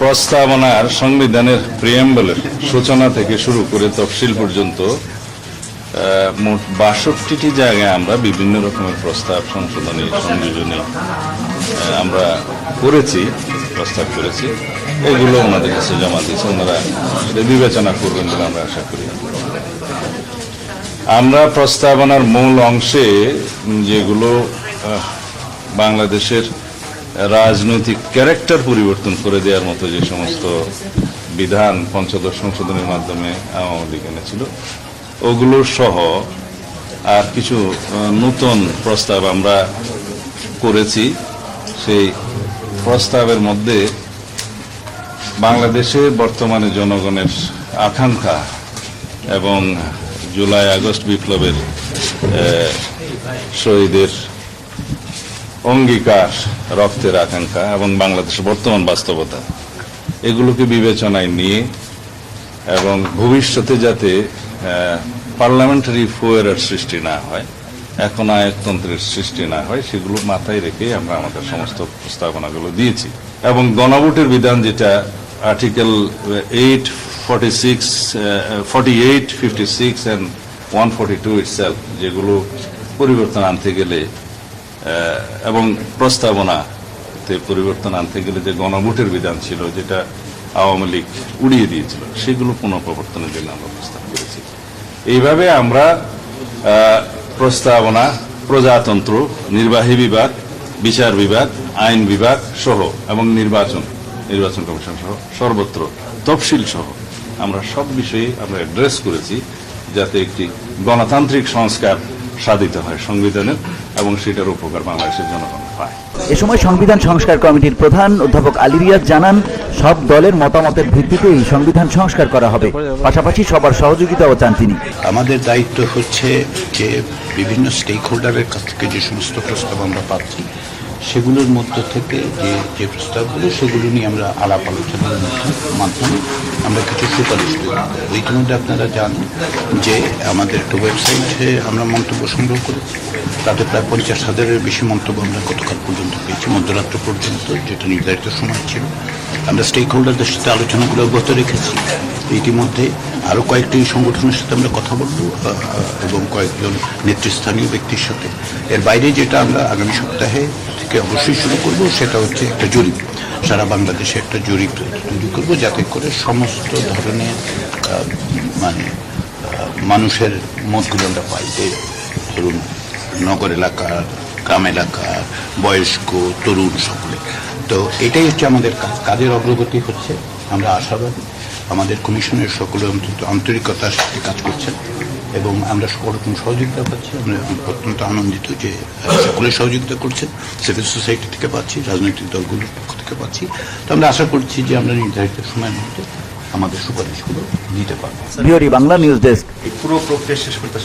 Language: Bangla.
প্রস্তাবনার সংবিধানের প্রিয়াম্বলের সূচনা থেকে শুরু করে তফসিল পর্যন্ত মোট বাষট্টিটি জায়গায় আমরা বিভিন্ন রকমের প্রস্তাব সংশোধনী, সংযোজনী আমরা করেছি, প্রস্তাব করেছি। এগুলো ওনাদের কাছে জমা দিয়েছে, ওনারা বিবেচনা করবেন বলে আমরা আশা করি। আমরা প্রস্তাবনার মূল অংশে যেগুলো বাংলাদেশের রাজনৈতিক ক্যারেক্টার পরিবর্তন করে দেওয়ার মতো যে সমস্ত বিধান পঞ্চদশ সংশোধনের মাধ্যমে আওয়ামী লীগ এনেছিল, ওগুলো সহ আর কিছু নতুন প্রস্তাব আমরা করেছি। সেই প্রস্তাবের মধ্যে বাংলাদেশে বর্তমানে জনগণের আকাঙ্ক্ষা এবং জুলাই আগস্ট বিপ্লবের শহীদের অঙ্গীকার রক্তের আকাঙ্ক্ষা এবং বাংলাদেশের বর্তমান বাস্তবতা। এগুলোকে বিবেচনায় নিয়ে এবং ভবিষ্যতে যাতে পার্লামেন্টারি ফোয়ারের সৃষ্টি না হয়, এখন আয়কতন্ত্রের সৃষ্টি না হয়, সেগুলো মাথায় রেখে আমরা আমাদের সমস্ত প্রস্তাবনাগুলো দিয়েছি। এবং গণভোটের বিধান যেটা article eight forty six forty eight fifty six and one forty two itself যেগুলো পরিবর্তন আনতে গেলে এবং প্রস্তাবনাতে পরিবর্তন আনতে গেলে যে গণভোটের বিধান ছিল, যেটা আওয়ামী লীগ উড়িয়ে দিয়েছিল, সেগুলো পুনঃপ্রবর্তনের জন্য আমরা প্রস্তাব করেছি। এইভাবে আমরা প্রস্তাবনা, প্রজাতন্ত্র, নির্বাহী বিভাগ, বিচার বিভাগ, আইন বিভাগ সহ এবং নির্বাচন নির্বাচন কমিশন সহ সর্বত্র তফসিল সহ আমরা সব বিষয়ে আমরা অ্যাড্রেস করেছি যাতে একটি গণতান্ত্রিক সংস্কার সাধিত হয় সংবিধানের এবং সেটার উপকার বাংলাদেশের জনগণ পায়। এ সময় সংবিধান সংস্কার কমিটির প্রধান অধ্যাপক আলী রিয়াজ জানান সব দলের মতামতের ভিত্তিতেই সংবিধান সংস্কার করা হবে। পাশাপাশি সবার সহযোগিতাও চান তিনি। আমাদের দায়িত্ব হচ্ছে যে বিভিন্ন স্টেক হোল্ডারের কাছ থেকে যে সমস্ত প্রস্তাব আমরা পাচ্ছি সেগুলোর মধ্য থেকে যে যে প্রস্তাবগুলো, সেগুলো নিয়ে আমরা আলাপ আলোচনার মাধ্যমে আমরা কিছু সুপারিশ করব ইতিমধ্যে আপনারা জানেন যে আমাদের একটা ওয়েবসাইটে আমরা মন্তব্য সংগ্রহ করেছি তাতে প্রায় পঞ্চাশ হাজারের বেশি মন্তব্য আমরা গতকাল পর্যন্ত পেয়েছি, মধ্যরাত্র পর্যন্ত, যেটা নির্ধারিত সময় ছিল। আমরা স্টেক হোল্ডারদের সাথে আলোচনাগুলো অব্যাহত রেখেছি। ইতিমধ্যে আরও কয়েকটি সংগঠনের সাথে আমরা কথা বলব এবং কয়েকজন নেতৃস্থানীয় ব্যক্তির সাথে। এর বাইরে যেটা আমরা আগামী সপ্তাহে থেকে অবশ্যই শুরু করব, সেটা হচ্ছে একটা জরিপ। সারা বাংলাদেশে একটা জরিপ তৈরি করব, যাতে করে সমস্ত ধরনের মানে মানুষের মতগুলো আমরা পাই যে, ধরুন, নগর এলাকার গ্রাম এলাকার বয়স্ক, তরুণ, সকলে। তো এটাই হচ্ছে আমাদের কাজ কাজের অগ্রগতি হচ্ছে। আমরা আশাবাদী। আমাদের কমিশনের সকলে অন্তত আন্তরিকতার সাথে কাজ করছেন এবং আমরা সকল রকম সহযোগিতা পাচ্ছি। আমরা অত্যন্ত আনন্দিত যে সকলে সহযোগিতা করছেন। সিভিল সোসাইটি থেকে পাচ্ছি রাজনৈতিক দলগুলোর পক্ষ থেকে পাচ্ছি। তো আমরা আশা করছি যে আমরা নির্ধারিত সময়ের মধ্যে আমাদের সুপারিশগুলো দিতে পারব। Bangla news desk. এই পুরো প্রক্রিয়া শেষ করতে